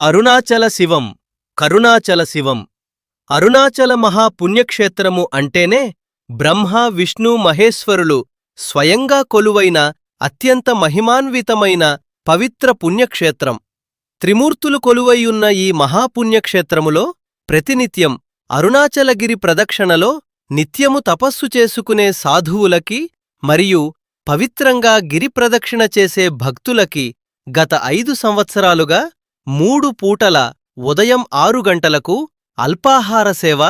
అరుణాచల శివం కరుణాచల శివం. అరుణాచల మహాపుణ్యక్షేత్రము అంటేనే బ్రహ్మ విష్ణు మహేశ్వరులు స్వయంగా కొలువైన అత్యంత మహిమాన్వితమైన పవిత్ర పుణ్యక్షేత్రం. త్రిమూర్తులు కొలువైయున్న ఈ మహాపుణ్యక్షేత్రములో ప్రతినిత్యం అరుణాచలగిరి ప్రదక్షిణలో నిత్యము తపస్సు చేసుకునే సాధువులకి మరియు పవిత్రంగా గిరి ప్రదక్షిణ చేసే భక్తులకి గత ఐదు సంవత్సరాలుగా మూడు పూటల ఉదయం ఆరు గంటలకు అల్పాహార సేవ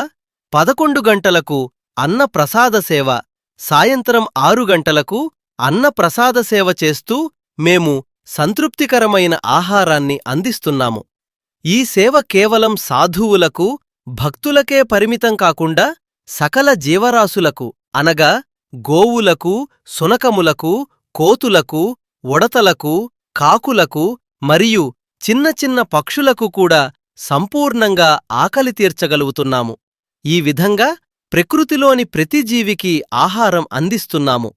పదకొండు గంటలకు అన్న ప్రసాద సేవ సాయంత్రం ఆరు గంటలకు అన్న ప్రసాద సేవ చేస్తూ మేము సంతృప్తికరమైన ఆహారాన్ని అందిస్తున్నాము. ఈ సేవ కేవలం సాధువులకు భక్తులకే పరిమితం కాకుండా సకల జీవరాశులకు అనగా గోవులకు సునకములకు కోతులకు ఉడతలకు కాకులకు మరియు చిన్న చిన్న పక్షులకు కూడా సంపూర్ణంగా ఆకలి తీర్చగలుగుతున్నాము. ఈ విధంగా ప్రకృతిలోని ప్రతి జీవికి ఆహారం అందిస్తున్నాము.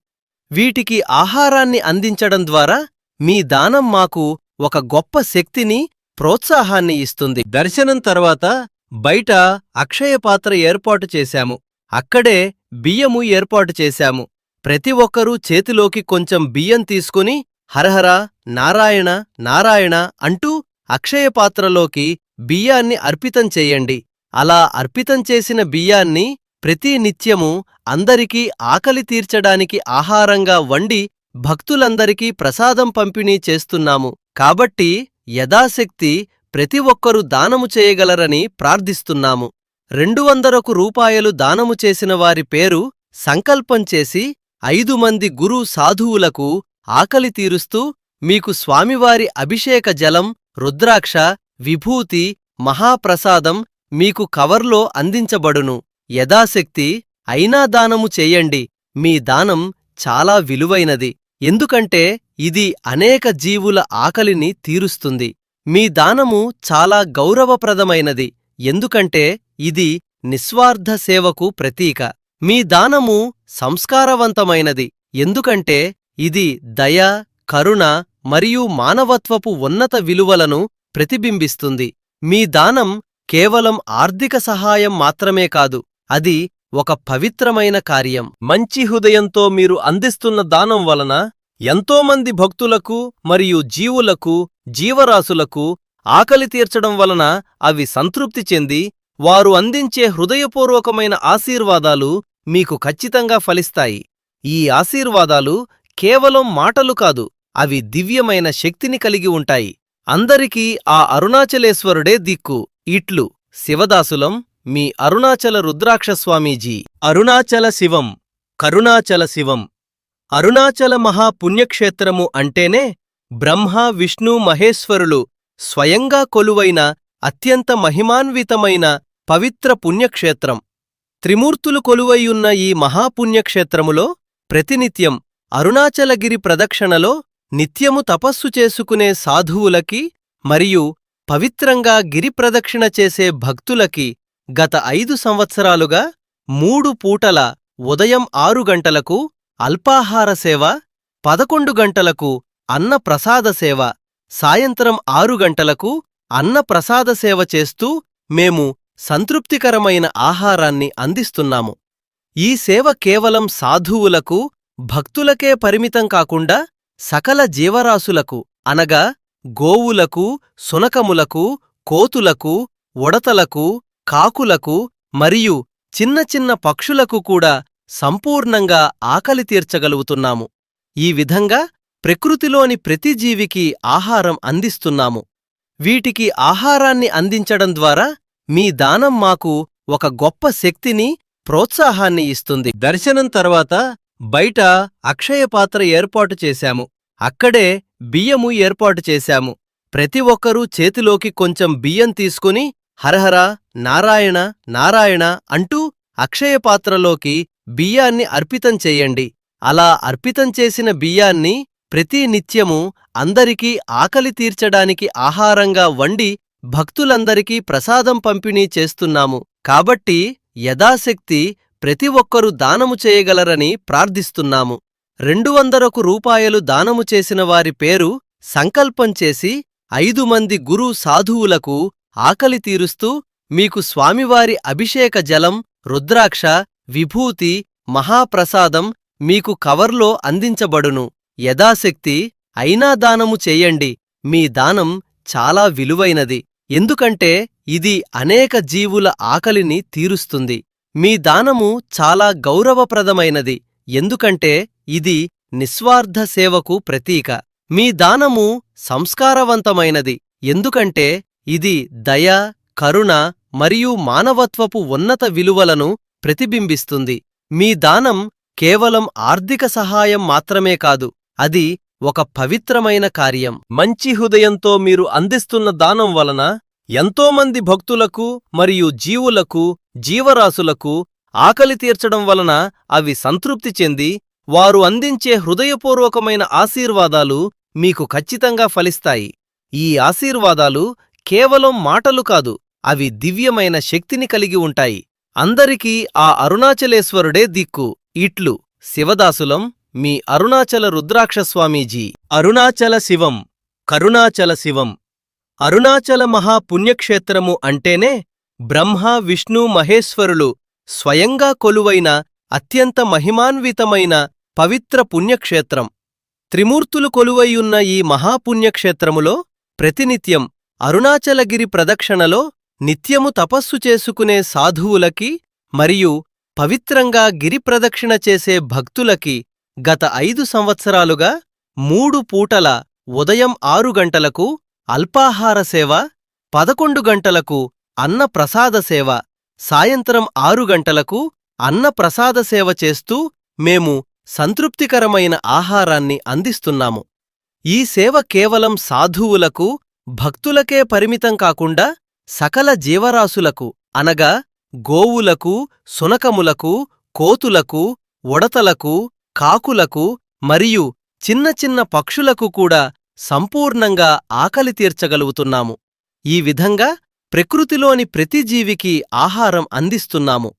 వీటికి ఆహారాన్ని అందించడం ద్వారా మీ దానం మాకు ఒక గొప్ప శక్తిని ప్రోత్సాహాన్ని ఇస్తుంది. దర్శనం తర్వాత బయట అక్షయపాత్ర ఏర్పాటు చేశాము. అక్కడే బియ్యము ఏర్పాటు చేశాము. ప్రతి ఒక్కరూ చేతిలోకి కొంచెం బియ్యం తీసుకుని హరహర నారాయణ నారాయణ అంటూ అక్షయ పాత్రలోకి బియ్యాన్ని అర్పితం చెయ్యండి అలా అర్పితం చేసిన బియ్యాన్ని ప్రతి నిత్యము అందరికీ ఆకలి తీర్చడానికి ఆహారంగా వండి భక్తులందరికీ ప్రసాదం పంపిణీ చేస్తున్నాము. కాబట్టి యథాశక్తి ప్రతి ఒక్కరూ దానము చేయగలరని ప్రార్థిస్తున్నాము. రెండు వందరకు రూపాయలు దానము చేసిన వారి పేరు సంకల్పం చేసి ఐదు మంది గురు సాధువులకు ఆకలి తీరుస్తూ మీకు స్వామివారి అభిషేక జలం రుద్రాక్ష విభూతి మహాప్రసాదం మీకు కవర్లో అందించబడును. యథాశక్తి అయినా దానము చేయండి. మీ దానం చాలా విలువైనది. ఎందుకంటే ఇది అనేక జీవుల ఆకలిని తీరుస్తుంది. మీ దానము చాలా గౌరవప్రదమైనది. ఎందుకంటే ఇది నిస్వార్థ సేవకు ప్రతీక. మీ దానము సంస్కారవంతమైనది. ఎందుకంటే ఇది దయ కరుణ మరియు మానవత్వపు ఉన్నత విలువలను ప్రతిబింబిస్తుంది. మీ దానం కేవలం ఆర్థిక సహాయం మాత్రమే కాదు అది ఒక పవిత్రమైన కార్యం. మంచి హృదయంతో మీరు అందిస్తున్న దానం వలన ఎంతోమంది భక్తులకు మరియు జీవులకు జీవరాశులకు ఆకలి తీర్చడం వలన అవి సంతృప్తి చెంది వారు అందించే హృదయపూర్వకమైన ఆశీర్వాదాలు మీకు ఖచ్చితంగా ఫలిస్తాయి. ఈ ఆశీర్వాదాలు కేవలం మాటలు కాదు అవి దివ్యమైన శక్తిని కలిగి ఉంటాయి. అందరికీ ఆ అరుణాచలేశ్వరుడే దిక్కు. ఇట్లు శివదాసులం మీ అరుణాచల రుద్రాక్షస్వామీజీ. అరుణాచల శివం కరుణాచల శివం. అరుణాచల మహాపుణ్యక్షేత్రము అంటేనే బ్రహ్మ విష్ణు మహేశ్వరులు స్వయంగా కొలువైన అత్యంత మహిమాన్వితమైన పవిత్ర పుణ్యక్షేత్రం. త్రిమూర్తులు కొలువైయున్న ఈ మహాపుణ్యక్షేత్రములో ప్రతినిత్యం అరుణాచలగిరి ప్రదక్షిణలో నిత్యము తపస్సు చేసుకునే సాధువులకి మరియు పవిత్రంగా గిరి ప్రదక్షిణ చేసే భక్తులకి గత ఐదు సంవత్సరాలుగా మూడు పూటల ఉదయం ఆరు గంటలకు అల్పాహార సేవ పదకొండు గంటలకు అన్న ప్రసాద సేవ సాయంత్రం ఆరు గంటలకు అన్న ప్రసాద సేవ చేస్తూ మేము సంతృప్తికరమైన ఆహారాన్ని అందిస్తున్నాము. ఈ సేవ కేవలం సాధువులకు భక్తులకే పరిమితం కాకుండా సకల జీవరాశులకు అనగా గోవులకు సునకములకు కోతులకు ఉడతలకు కాకులకు మరియు చిన్న చిన్న పక్షులకు కూడా సంపూర్ణంగా ఆకలి తీర్చగలుగుతున్నాము. ఈ విధంగా ప్రకృతిలోని ప్రతి జీవికి ఆహారం అందిస్తున్నాము. వీటికి ఆహారాన్ని అందించడం ద్వారా మీ దానం మాకు ఒక గొప్ప శక్తిని ప్రోత్సాహాన్ని ఇస్తుంది. దర్శనం తర్వాత బయట అక్షయపాత్ర ఏర్పాటు చేశాము. అక్కడే బియ్యము ఏర్పాటు చేశాము. ప్రతి ఒక్కరూ చేతిలోకి కొంచెం బియ్యం తీసుకుని హరహర నారాయణ నారాయణ అంటూ అక్షయపాత్రలోకి బియ్యాన్ని అర్పితం చెయ్యండి అలా అర్పితం చేసిన బియ్యాన్ని ప్రతి నిత్యము అందరికీ ఆకలి తీర్చడానికి ఆహారంగా వండి భక్తులందరికీ ప్రసాదం పంపిణీ చేస్తున్నాము. కాబట్టి యథాశక్తి ప్రతి ఒక్కరూ దానము చేయగలరని ప్రార్థిస్తున్నాము. రెండు వందరకు రూపాయలు దానము చేసిన వారి పేరు సంకల్పం చేసి ఐదు మంది గురు సాధువులకు ఆకలి తీరుస్తూ మీకు స్వామివారి అభిషేక జలం రుద్రాక్ష విభూతి మహాప్రసాదం మీకు కవర్లో అందించబడును. యథాశక్తి అయినా దానము చేయండి. మీ దానం చాలా విలువైనది. ఎందుకంటే ఇది అనేక జీవుల ఆకలిని తీరుస్తుంది. మీ దానము చాలా గౌరవప్రదమైనది. ఎందుకంటే ఇది నిస్వార్థ సేవకు ప్రతీక. మీ దానము సంస్కారవంతమైనది. ఎందుకంటే ఇది దయ కరుణ మరియు మానవత్వపు ఉన్నత విలువలను ప్రతిబింబిస్తుంది. మీ దానం కేవలం ఆర్థిక సహాయం మాత్రమే కాదు అది ఒక పవిత్రమైన కార్యం. మంచి హృదయంతో మీరు అందిస్తున్న దానం వలన ఎంతోమంది భక్తులకు మరియు జీవులకు జీవరాశులకు ఆకలి తీర్చడం వలన అవి సంతృప్తి చెంది వారు అందించే హృదయపూర్వకమైన ఆశీర్వాదాలు మీకు ఖచ్చితంగా ఫలిస్తాయి. ఈ ఆశీర్వాదాలు కేవలం మాటలు కాదు అవి దివ్యమైన శక్తిని కలిగి ఉంటాయి. అందరికీ ఆ అరుణాచలేశ్వరుడే దిక్కు. ఇట్లు శివదాసులం మీ అరుణాచల రుద్రాక్షస్వామీజీ. అరుణాచల శివం కరుణాచల శివం. అరుణాచల మహాపుణ్యక్షేత్రము అంటేనే బ్రహ్మ విష్ణు మహేశ్వరులు స్వయంగా కొలువైన అత్యంత మహిమాన్వితమైన పవిత్ర పుణ్యక్షేత్రం. త్రిమూర్తులు కొలువైయున్న ఈ మహాపుణ్యక్షేత్రములో ప్రతినిత్యం అరుణాచలగిరి ప్రదక్షిణలో నిత్యము తపస్సు చేసుకునే సాధువులకి మరియు పవిత్రంగా గిరి ప్రదక్షిణ చేసే భక్తులకి గత ఐదు సంవత్సరాలుగా మూడు పూటల ఉదయం ఆరు గంటలకు అల్పాహార సేవ పదకొండు గంటలకు అన్న ప్రసాద సేవ సాయంత్రం ఆరు గంటలకు అన్న ప్రసాద సేవ చేస్తూ మేము సంతృప్తికరమైన ఆహారాన్ని అందిస్తున్నాము. ఈ సేవ కేవలం సాధువులకు భక్తులకే పరిమితం కాకుండా సకల జీవరాశులకు అనగా గోవులకు సునకములకు కోతులకు ఉడతలకు కాకులకు మరియు చిన్న చిన్న పక్షులకు కూడా సంపూర్ణంగా ఆకలి తీర్చగలుగుతున్నాము. ఈ విధంగా ప్రకృతిలోని ప్రతి జీవికి ఆహారం అందిస్తున్నాము.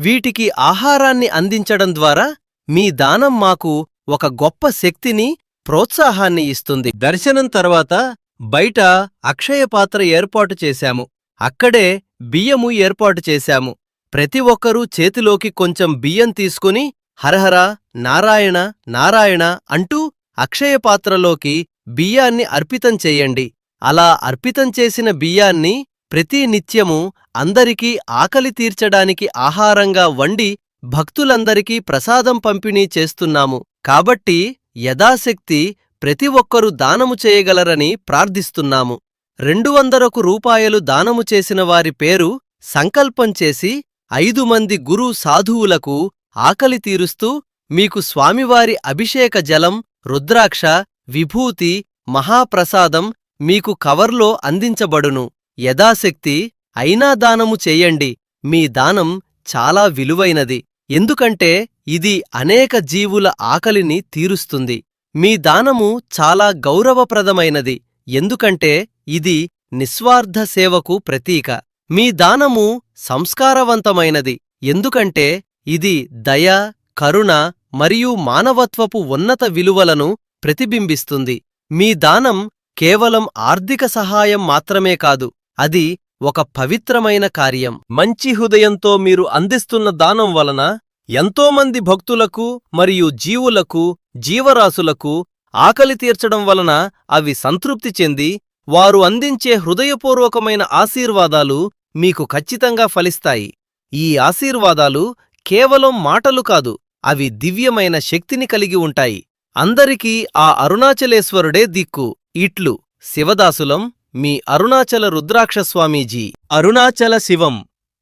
వీటికి ఆహారాన్ని అందించడం ద్వారా మీ దానం మాకు ఒక గొప్ప శక్తిని ప్రోత్సాహాన్ని ఇస్తుంది. దర్శనం తర్వాత బయట అక్షయపాత్ర ఏర్పాటు చేశాము. అక్కడే బియ్యము ఏర్పాటు చేశాము. ప్రతి ఒక్కరూ చేతిలోకి కొంచెం బియ్యం తీసుకుని హరహర నారాయణ నారాయణ అంటూ అక్షయపాత్రలోకి బియ్యాన్ని అర్పితం చెయ్యండి అలా అర్పితం చేసిన బియ్యాన్ని ప్రతి నిత్యము అందరికీ ఆకలి తీర్చడానికి ఆహారంగా వండి భక్తులందరికీ ప్రసాదం పంపిణీ చేస్తున్నాము. కాబట్టి యథాశక్తి ప్రతి ఒక్కరూ దానము చేయగలరని ప్రార్థిస్తున్నాము. రెండు వందలకు రూపాయలు దానము చేసిన వారి పేరు సంకల్పం చేసి ఐదు మంది గురు సాధువులకు ఆకలి తీరుస్తూ మీకు స్వామివారి అభిషేక జలం రుద్రాక్ష విభూతి మహాప్రసాదం మీకు కవర్లో అందించబడును. యథాశక్తి అయినా దానము చేయండి. మీ దానం చాలా విలువైనది. ఎందుకంటే ఇది అనేక జీవుల ఆకలిని తీరుస్తుంది. మీ దానము చాలా గౌరవప్రదమైనది. ఎందుకంటే ఇది నిస్వార్థ సేవకు ప్రతీక. మీ దానము సంస్కారవంతమైనది. ఎందుకంటే ఇది దయ కరుణ మరియు మానవత్వపు ఉన్నత విలువలను ప్రతిబింబిస్తుంది. మీ దానం కేవలం ఆర్థిక సహాయం మాత్రమే కాదు అది ఒక పవిత్రమైన కార్యం. మంచి హృదయంతో మీరు అందిస్తున్న దానం వలన ఎంతోమంది భక్తులకు మరియు జీవులకు జీవరాశులకు ఆకలి తీర్చడం వలన అవి సంతృప్తి చెంది వారు అందించే హృదయపూర్వకమైన ఆశీర్వాదాలు మీకు ఖచ్చితంగా ఫలిస్తాయి. ఈ ఆశీర్వాదాలు కేవలం మాటలు కాదు అవి దివ్యమైన శక్తిని కలిగి ఉంటాయి. అందరికీ ఆ అరుణాచలేశ్వరుడే దిక్కు. ఇట్లు శివదాసులం మీ అరుణాచల రుద్రాక్షస్వామీజీ అరుణాచల శివం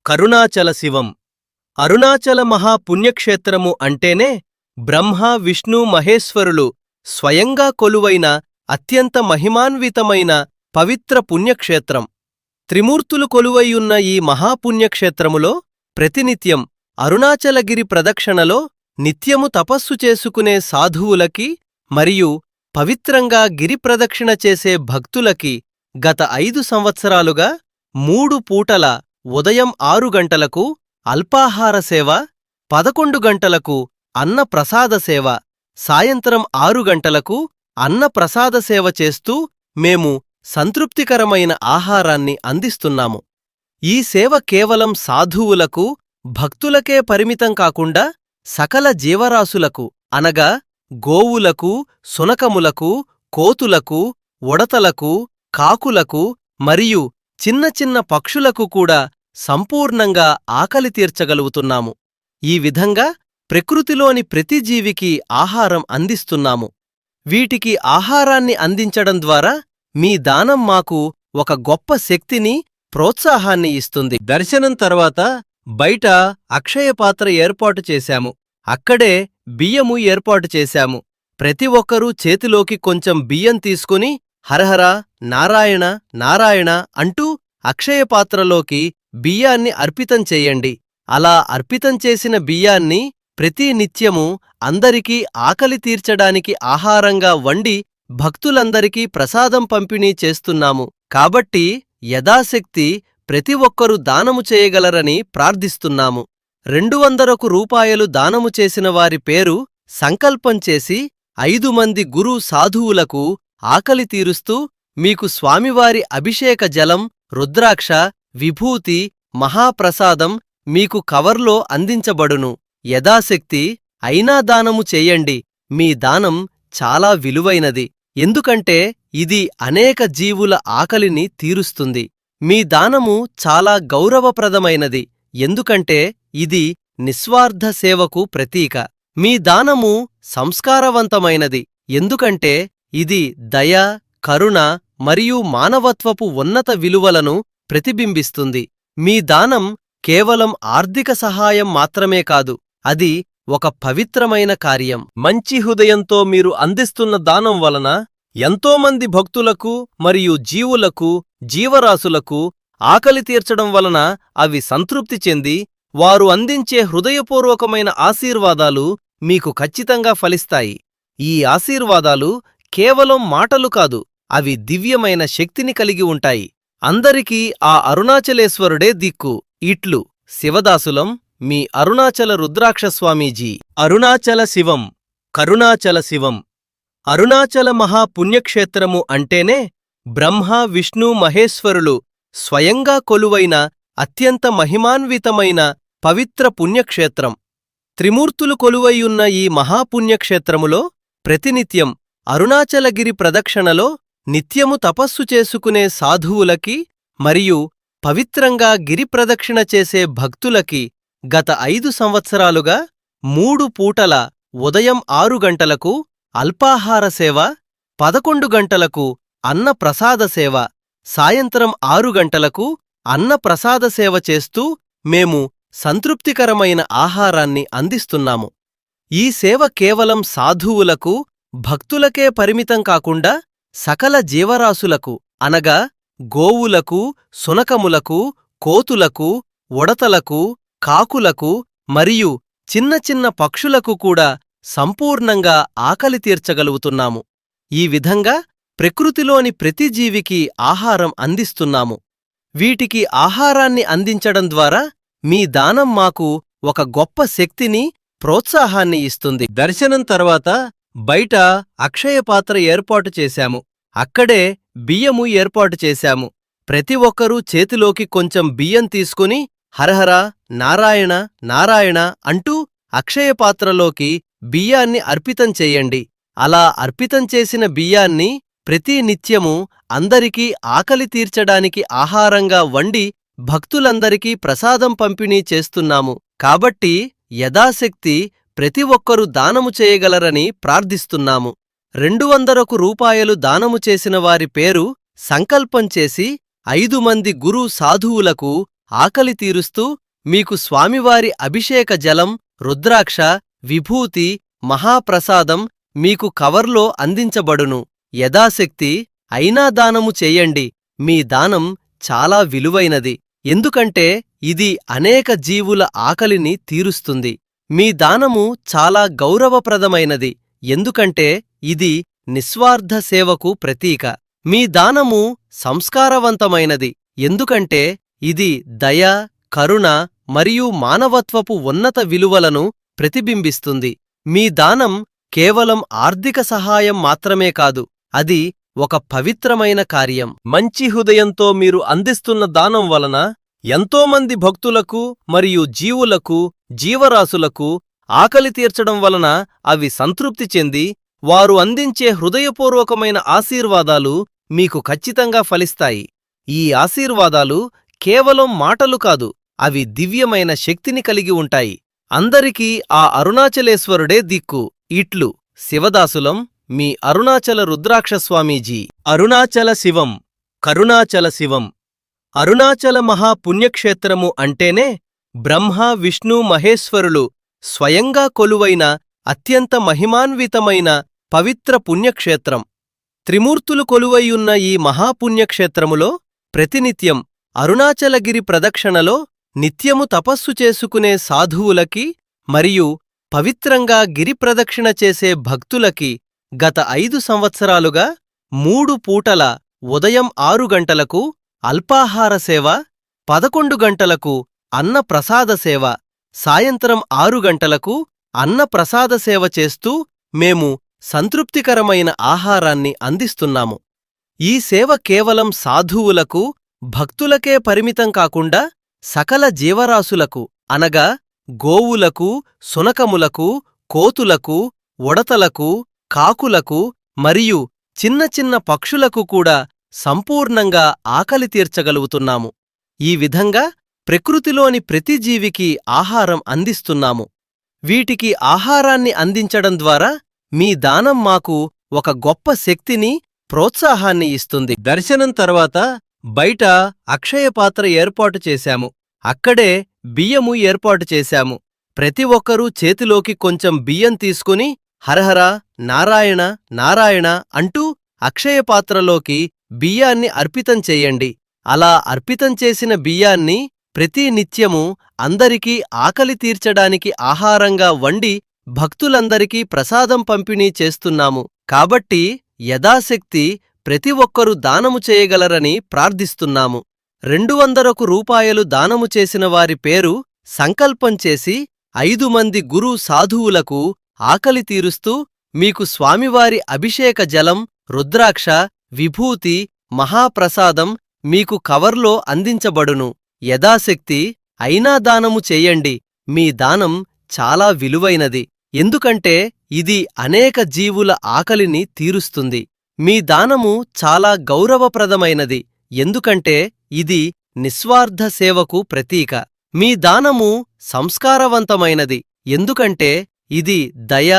కరుణాచల శివం. అరుణాచల మహాపుణ్యక్షేత్రము అంటేనే బ్రహ్మ విష్ణు మహేశ్వరులు స్వయంగా కొలువైన అత్యంత మహిమాన్వితమైన పవిత్ర పుణ్యక్షేత్రం. త్రిమూర్తులు కొలువైయున్న ఈ మహాపుణ్యక్షేత్రములో ప్రతినిత్యం అరుణాచలగిరి ప్రదక్షిణలో నిత్యము తపస్సు చేసుకునే సాధువులకి మరియు పవిత్రంగా గిరిప్రదక్షిణ చేసే భక్తులకి గత ఐదు సంవత్సరాలుగా మూడు పూటల ఉదయం ఆరు గంటలకు అల్పాహార సేవ పదకొండు గంటలకు అన్న ప్రసాద సేవ సాయంత్రం ఆరు గంటలకు అన్న ప్రసాద సేవ చేస్తూ మేము సంతృప్తికరమైన ఆహారాన్ని అందిస్తున్నాము. ఈ సేవ కేవలం సాధువులకు భక్తులకే పరిమితం కాకుండా సకల జీవరాశులకు అనగా గోవులకు సునకములకు కోతులకు ఉడతలకు కాకులకు మరియు చిన్న చిన్న పక్షులకు కూడా సంపూర్ణంగా ఆకలి తీర్చగలుగుతున్నాము. ఈ విధంగా ప్రకృతిలోని ప్రతి జీవికి ఆహారం అందిస్తున్నాము. వీటికి ఆహారాన్ని అందించడం ద్వారా మీ దానం మాకు ఒక గొప్ప శక్తిని ప్రోత్సాహాన్ని ఇస్తుంది. దర్శనం తర్వాత బయట అక్షయపాత్ర ఏర్పాటు చేశాము. అక్కడే బియ్యము ఏర్పాటు చేశాము. ప్రతి ఒక్కరూ చేతిలోకి కొంచెం బియ్యం తీసుకుని హరహర నారాయణ నారాయణ అంటూ అక్షయపాత్రలోకి బియ్యాన్ని అర్పితం చెయ్యండి అలా అర్పితం చేసిన బియ్యాన్ని ప్రతి నిత్యము అందరికీ ఆకలి తీర్చడానికి ఆహారంగా వండి భక్తులందరికీ ప్రసాదం పంపిణీ చేస్తున్నాము. కాబట్టి యథాశక్తి ప్రతి ఒక్కరూ దానము చేయగలరని ప్రార్థిస్తున్నాము. రెండు వందరకు రూపాయలు దానము చేసిన వారి పేరు సంకల్పం చేసి ఐదు మంది గురు సాధువులకు ఆకలి తీరుస్తూ మీకు స్వామివారి అభిషేక జలం రుద్రాక్ష విభూతి మహాప్రసాదం మీకు కవర్లో అందించబడును. యథాశక్తి అయినా దానము చేయండి. మీ దానం చాలా విలువైనది. ఎందుకంటే ఇది అనేక జీవుల ఆకలిని తీరుస్తుంది. మీ దానము చాలా గౌరవప్రదమైనది. ఎందుకంటే ఇది నిస్వార్థ సేవకు ప్రతీక. మీ దానము సంస్కారవంతమైనది. ఎందుకంటే ఇది దయ కరుణ మరియు మానవత్వపు ఉన్నత విలువలను ప్రతిబింబిస్తుంది. మీ దానం కేవలం ఆర్థిక సహాయం మాత్రమే కాదు అది ఒక పవిత్రమైన కార్యం. మంచి హృదయంతో మీరు అందిస్తున్న దానం వలన ఎంతోమంది భక్తులకు మరియు జీవులకు జీవరాశులకు ఆకలి తీర్చడం వలన అవి సంతృప్తి చెంది వారు అందించే హృదయపూర్వకమైన ఆశీర్వాదాలు మీకు ఖచ్చితంగా ఫలిస్తాయి. ఈ ఆశీర్వాదాలు కేవలం మాటలు కాదు అవి దివ్యమైన శక్తిని కలిగి ఉంటాయి. అందరికీ ఆ అరుణాచలేశ్వరుడే దిక్కు. ఇట్లు శివదాసులం మీ అరుణాచల రుద్రాక్షస్వామీజీ. అరుణాచల శివం కరుణాచల శివం. అరుణాచల మహాపుణ్యక్షేత్రము అంటేనే బ్రహ్మ విష్ణు మహేశ్వరులు స్వయంగా కొలువైన అత్యంత మహిమాన్వితమైన పవిత్ర పుణ్యక్షేత్రం. త్రిమూర్తులు కొలువైయున్న ఈ మహాపుణ్యక్షేత్రములో ప్రతినిత్యం అరుణాచలగిరి ప్రదక్షిణలో నిత్యము తపస్సు చేసుకునే సాధువులకి మరియు పవిత్రంగా గిరి ప్రదక్షిణ చేసే భక్తులకి గత ఐదు సంవత్సరాలుగా మూడు పూటల ఉదయం ఆరు గంటలకు అల్పాహార సేవ పదకొండు గంటలకు అన్న ప్రసాద సేవ. సాయంత్రం ఆరు గంటలకు అన్న ప్రసాద సేవ చేస్తూ మేము సంతృప్తికరమైన ఆహారాన్ని అందిస్తున్నాము. ఈ సేవ కేవలం సాధువులకు భక్తులకే పరిమితం కాకుండా సకల జీవరాశులకు అనగా గోవులకు సునకములకు కోతులకు ఉడతలకు కాకులకు మరియు చిన్న చిన్న పక్షులకు కూడా సంపూర్ణంగా ఆకలి తీర్చగలుగుతున్నాము. ఈ విధంగా ప్రకృతిలోని ప్రతి జీవికి ఆహారం అందిస్తున్నాము. వీటికి ఆహారాన్ని అందించడం ద్వారా మీ దానం మాకు ఒక గొప్ప శక్తిని ప్రోత్సాహాన్ని ఇస్తుంది. దర్శనం తర్వాత బయట అక్షయపాత్ర ఏర్పాటు చేశాము. అక్కడే బియ్యము ఏర్పాటు చేశాము. ప్రతి ఒక్కరూ చేతిలోకి కొంచెం బియ్యం తీసుకుని హరహర నారాయణ నారాయణ అంటూ అక్షయపాత్రలోకి బియ్యాన్ని అర్పితం చెయ్యండి అలా అర్పితం చేసిన బియ్యాన్ని ప్రతి నిత్యము అందరికీ ఆకలి తీర్చడానికి ఆహారంగా వండి భక్తులందరికీ ప్రసాదం పంపిణీ చేస్తున్నాము. కాబట్టి యథాశక్తి ప్రతి ఒక్కరూ దానము చేయగలరని ప్రార్థిస్తున్నాము. రెండు వందలకు రూపాయలు దానము చేసిన వారి పేరు సంకల్పం చేసి ఐదు మంది గురు సాధువులకు ఆకలి తీరుస్తూ మీకు స్వామివారి అభిషేక జలం రుద్రాక్ష విభూతి మహాప్రసాదం మీకు కవర్లో అందించబడును. యథాశక్తి అయినా దానము చేయండి. మీ దానం చాలా విలువైనది. ఎందుకంటే ఇది అనేక జీవుల ఆకలిని తీరుస్తుంది. మీ దానము చాలా గౌరవప్రదమైనది. ఎందుకంటే ఇది నిస్వార్థ సేవకు ప్రతీక. మీ దానము సంస్కారవంతమైనది. ఎందుకంటే ఇది దయ కరుణ మరియు మానవత్వపు ఉన్నత విలువలను ప్రతిబింబిస్తుంది. మీ దానం కేవలం ఆర్థిక సహాయం మాత్రమే కాదు. అది ఒక పవిత్రమైన కార్యం. మంచి హృదయంతో మీరు అందిస్తున్న దానం వలన ఎంతోమంది భక్తులకు మరియు జీవులకు జీవరాశులకు ఆకలి తీర్చడం వలన అవి సంతృప్తి చెంది వారు అందించే హృదయపూర్వకమైన ఆశీర్వాదాలు మీకు ఖచ్చితంగా ఫలిస్తాయి. ఈ ఆశీర్వాదాలు కేవలం మాటలు కాదు అవి దివ్యమైన శక్తిని కలిగి ఉంటాయి. అందరికీ ఆ అరుణాచలేశ్వరుడే దిక్కు. ఇట్లు శివదాసులం మీ అరుణాచల రుద్రాక్షస్వామీజీ. అరుణాచల శివం కరుణాచల శివం. అరుణాచల మహాపుణ్యక్షేత్రము అంటేనే బ్రహ్మ విష్ణు మహేశ్వరులు స్వయంగా కొలువైన అత్యంత మహిమాన్వితమైన పవిత్ర పుణ్యక్షేత్రం. త్రిమూర్తులు కొలువైయున్న ఈ మహాపుణ్యక్షేత్రములో ప్రతినిత్యం అరుణాచలగిరి ప్రదక్షిణలో నిత్యము తపస్సు చేసుకునే సాధువులకి మరియు పవిత్రంగా గిరి ప్రదక్షిణ చేసే భక్తులకి గత ఐదు సంవత్సరాలుగా మూడు పూటల ఉదయం ఆరు గంటలకు అల్పాహార సేవ పదకొండు గంటలకు అన్న ప్రసాద సేవ సాయంత్రం ఆరు గంటలకు అన్న ప్రసాద సేవ చేస్తూ మేము సంతృప్తికరమైన ఆహారాన్ని అందిస్తున్నాము. ఈ సేవ కేవలం సాధువులకు భక్తులకే పరిమితం కాకుండా సకల జీవరాశులకు అనగా గోవులకు సునకములకు కోతులకు ఉడతలకు కాకులకు మరియు చిన్న చిన్న పక్షులకు కూడా సంపూర్ణంగా ఆకలి తీర్చగలుగుతున్నాము. ఈ విధంగా ప్రకృతిలోని ప్రతి జీవికి ఆహారం అందిస్తున్నాము. వీటికి ఆహారాన్ని అందించడం ద్వారా మీ దానం మాకు ఒక గొప్ప శక్తిని ప్రోత్సాహాన్ని ఇస్తుంది. దర్శనం తర్వాత బయట అక్షయపాత్ర ఏర్పాటు చేశాము. అక్కడే బియ్యము ఏర్పాటు చేశాము. ప్రతి ఒక్కరూ చేతిలోకి కొంచెం బియ్యం తీసుకుని హరహర నారాయణ నారాయణ అంటూ అక్షయపాత్రలోకి బియ్యాన్ని అర్పితం చెయ్యండి అలా అర్పితం చేసిన బియ్యాన్ని ప్రతి నిత్యము అందరికీ ఆకలి తీర్చడానికి ఆహారంగా వండి భక్తులందరికీ ప్రసాదం పంపిణీ చేస్తున్నాము. కాబట్టి యథాశక్తి ప్రతి ఒక్కరూ దానము చేయగలరని ప్రార్థిస్తున్నాము. రెండు వందరకు రూపాయలు దానము చేసిన వారి పేరు సంకల్పం చేసి ఐదు మంది గురు సాధువులకు ఆకలి తీరుస్తూ మీకు స్వామివారి అభిషేక జలం రుద్రాక్ష విభూతి మహాప్రసాదం మీకు కవర్లో అందించబడును. యథాశక్తి అయినా దానము చేయండి. మీ దానం చాలా విలువైనది. ఎందుకంటే ఇది అనేక జీవుల ఆకలిని తీరుస్తుంది. మీ దానము చాలా గౌరవప్రదమైనది. ఎందుకంటే ఇది నిస్వార్థ సేవకు ప్రతీక. మీ దానము సంస్కారవంతమైనది. ఎందుకంటే ఇది దయ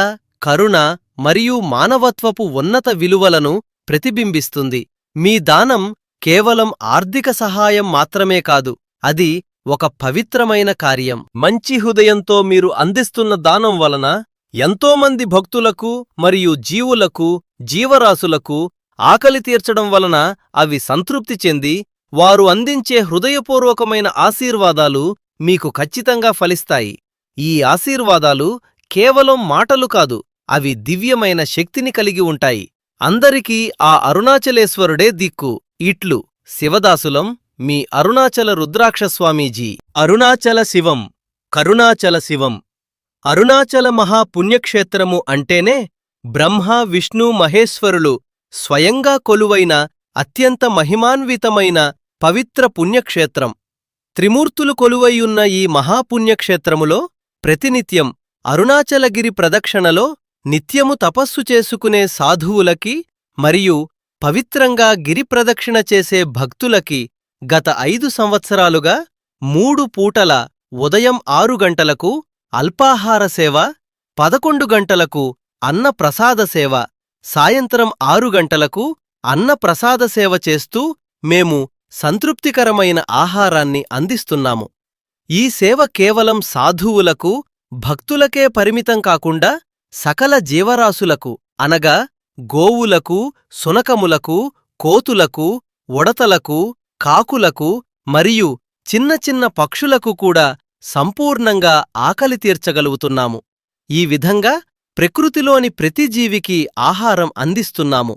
కరుణ మరియు మానవత్వపు ఉన్నత విలువలను ప్రతిబింబిస్తుంది. మీ దానం కేవలం ఆర్థిక సహాయం మాత్రమే కాదు అది ఒక పవిత్రమైన కార్యం. మంచి హృదయంతో మీరు అందిస్తున్న దానం వలన ఎంతోమంది భక్తులకు మరియు జీవులకు జీవరాశులకు ఆకలి తీర్చడం వలన అవి సంతృప్తి చెంది వారు అందించే హృదయపూర్వకమైన ఆశీర్వాదాలు మీకు ఖచ్చితంగా ఫలిస్తాయి. ఈ ఆశీర్వాదాలు కేవలం మాటలు కాదు అవి దివ్యమైన శక్తిని కలిగి ఉంటాయి. అందరికీ ఆ అరుణాచలేశ్వరుడే దిక్కు. ఇట్లు శివదాసులం మీ అరుణాచల రుద్రాక్షస్వామీజీ. అరుణాచల శివం కరుణాచల శివం. అరుణాచల మహాపుణ్యక్షేత్రము అంటేనే బ్రహ్మ విష్ణు మహేశ్వరులు స్వయంగా కొలువైన అత్యంత మహిమాన్వితమైన పవిత్ర పుణ్యక్షేత్రం. త్రిమూర్తులు కొలువైయున్న ఈ మహాపుణ్యక్షేత్రములో ప్రతినిత్యం అరుణాచలగిరి ప్రదక్షిణలో నిత్యము తపస్సు చేసుకునే సాధువులకి మరియు పవిత్రంగా గిరి ప్రదక్షిణ చేసే భక్తులకి గత ఐదు సంవత్సరాలుగా మూడు పూటల ఉదయం ఆరు గంటలకు అల్పాహార సేవ పదకొండు గంటలకు అన్న ప్రసాద సేవ సాయంత్రం ఆరు గంటలకు అన్న ప్రసాద సేవ చేస్తూ మేము సంతృప్తికరమైన ఆహారాన్ని అందిస్తున్నాము. ఈ సేవ కేవలం సాధువులకు భక్తులకే పరిమితం కాకుండా సకల జీవరాశులకు అనగా గోవులకు సునకములకు కోతులకు ఉడతలకు కాకులకు మరియు చిన్న చిన్న పక్షులకు కూడా సంపూర్ణంగా ఆకలి తీర్చగలుగుతున్నాము. ఈ విధంగా ప్రకృతిలోని ప్రతి జీవికి ఆహారం అందిస్తున్నాము.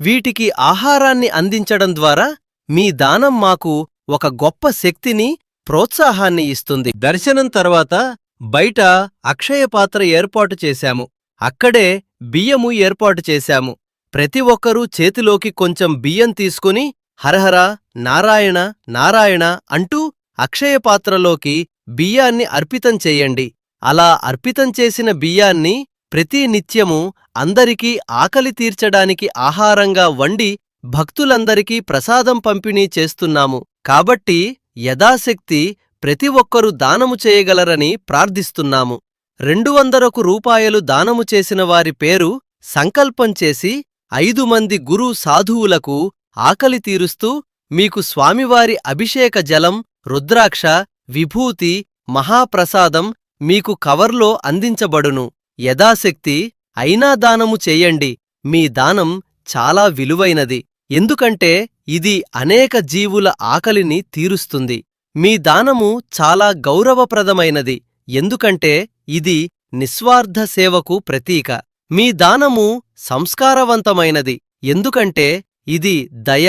వీటికి ఆహారాన్ని అందించడం ద్వారా మీ దానం మాకు ఒక గొప్ప శక్తిని ప్రోత్సాహాన్ని ఇస్తుంది. దర్శనం తర్వాత బయట అక్షయపాత్ర ఏర్పాటు చేశాము. అక్కడే బియ్యము ఏర్పాటు చేశాము. ప్రతి ఒక్కరూ చేతిలోకి కొంచెం బియ్యం తీసుకుని హరహర నారాయణ నారాయణ అంటూ అక్షయపాత్రలోకి బియ్యాన్ని అర్పితం చెయ్యండి అలా అర్పితం చేసిన బియ్యాన్ని ప్రతి నిత్యము అందరికీ ఆకలి తీర్చడానికి ఆహారంగా వండి భక్తులందరికీ ప్రసాదం పంపిణీ చేస్తున్నాము. కాబట్టి యథాశక్తి ప్రతి ఒక్కరూ దానము చేయగలరని ప్రార్థిస్తున్నాము. రెండు వందలకు రూపాయలు దానము చేసిన వారి పేరు సంకల్పం చేసి ఐదు మంది గురు సాధువులకు ఆకలి తీరుస్తూ మీకు స్వామివారి అభిషేక జలం రుద్రాక్ష విభూతి మహాప్రసాదం మీకు కవర్లో అందించబడును. యథాశక్తి అయినా దానము చేయండి. మీ దానం చాలా విలువైనది. ఎందుకంటే ఇది అనేక జీవుల ఆకలిని తీరుస్తుంది. మీ దానము చాలా గౌరవప్రదమైనది. ఎందుకంటే ఇది నిస్వార్థ సేవకు ప్రతీక. మీ దానము సంస్కారవంతమైనది. ఎందుకంటే ఇది దయ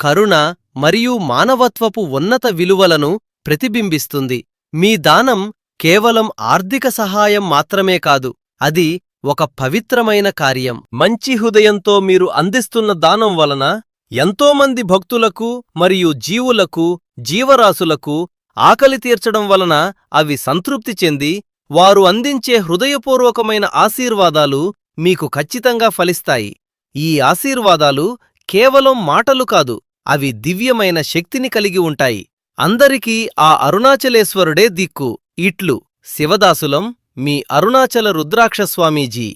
కరుణ మరియు మానవత్వపు ఉన్నత విలువలను ప్రతిబింబిస్తుంది. మీ దానం కేవలం ఆర్థిక సహాయం మాత్రమే కాదు అది ఒక పవిత్రమైన కార్యం. మంచి హృదయంతో మీరు అందిస్తున్న దానం వలన ఎంతోమంది భక్తులకు మరియు జీవులకు జీవరాశులకు ఆకలి తీర్చడం వలన అవి సంతృప్తి చెంది వారు అందించే హృదయపూర్వకమైన ఆశీర్వాదాలు మీకు ఖచ్చితంగా ఫలిస్తాయి. ఈ ఆశీర్వాదాలు కేవలం మాటలు కాదు అవి దివ్యమైన శక్తిని కలిగి ఉంటాయి. అందరికీ ఆ అరుణాచలేశ్వరుడే దిక్కు. ఇట్లు శివదాసులం మీ అరుణాచల రుద్రాక్ష స్వామీజీ